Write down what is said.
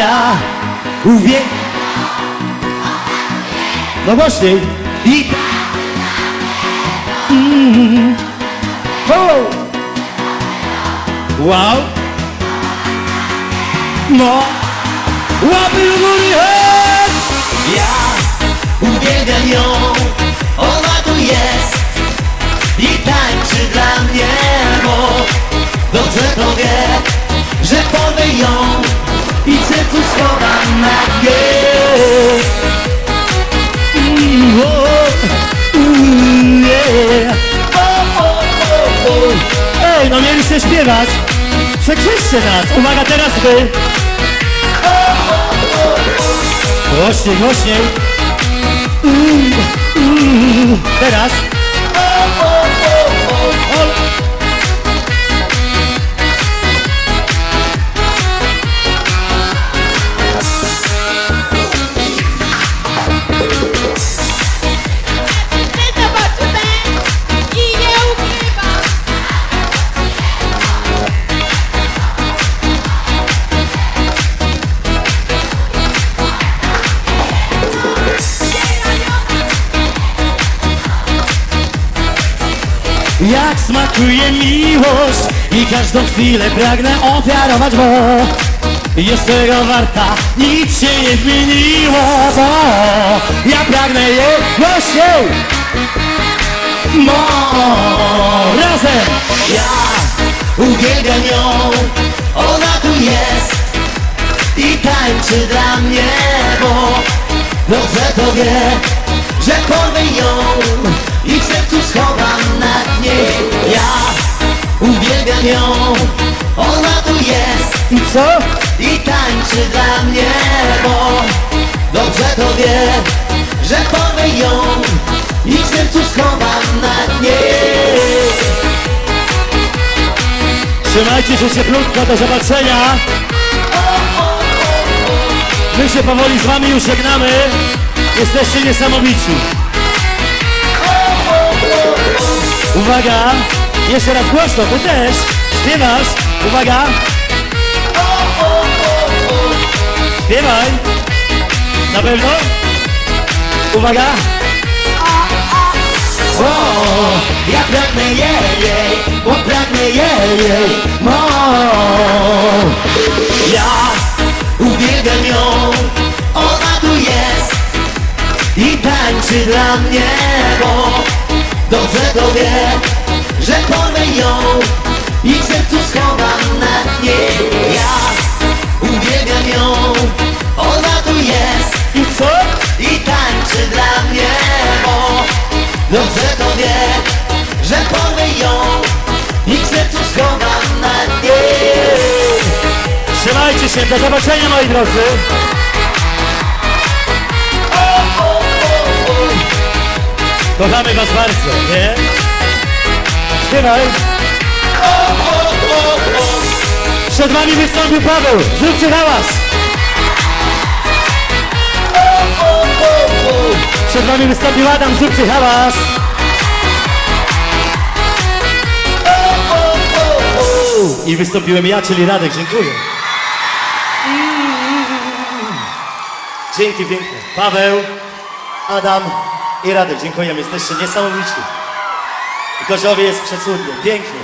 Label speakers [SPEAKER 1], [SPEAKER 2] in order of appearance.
[SPEAKER 1] Ja uwie... No głośniej. I... Mm. Wow. No. Łapy do góry, hej!
[SPEAKER 2] Ja uwielbiam ją, ona tu jest i tańczy dla mnie, bo dobrze to wie,
[SPEAKER 1] Mm, o, mm, yeah.
[SPEAKER 2] O, o, o, o.
[SPEAKER 1] Ej, no mieliście śpiewać. Przekrzyczcie nas. Uwaga, teraz wy. Głośniej, głośniej. Mm, mm, Teraz. Jak smakuje miłość i każdą chwilę pragnę ofiarować, bo jest tego warta, nic się nie zmieniło, bo ja pragnę głośniej. Mo, razem.
[SPEAKER 2] Ja uwielbiam ją, ona tu jest i tańczy dla mnie, bo dobrze to wie, że porwę ją i w sercu schowam ją, ona tu jest
[SPEAKER 1] I co?
[SPEAKER 2] i tańczy dla mnie, bo dobrze to wie, że porwę ją i w sercu schowam na dnie.
[SPEAKER 1] Trzymajcie się cieplutko, do zobaczenia. My się powoli z wami już żegnamy. Jesteście niesamowici. Uwaga! Jeszcze raz głośno, ty też. Śpiewasz. Uwaga! Śpiewaj. Na pewno? Uwaga!
[SPEAKER 2] O, ja pragnę jej, bo pragnę jej, mo. Ja uwielbiam ją, ona tu jest i tańczy dla mnie, bo dobrze to wie, że porwę ją i w sercu schowam na dnie. Ja uwielbiam ją, ona tu jest
[SPEAKER 1] I co?
[SPEAKER 2] i tańczy dla mnie, bo dobrze to wie, że porwę ją i w sercu schowam na dnie.
[SPEAKER 1] Trzymajcie się, do zobaczenia moi drodzy. Kochamy was bardzo, nie? Śpiewaj. Przed wami wystąpił Paweł. Zróbcie hałas. Przed wami wystąpił Adam. Zróbcie hałas. I wystąpiłem ja, czyli Radek. Dziękuję. Dzięki piękne. Paweł, Adam i Radek. Dziękujemy. Jesteście niesamowici. Gorzowie jest przecudny, pięknie.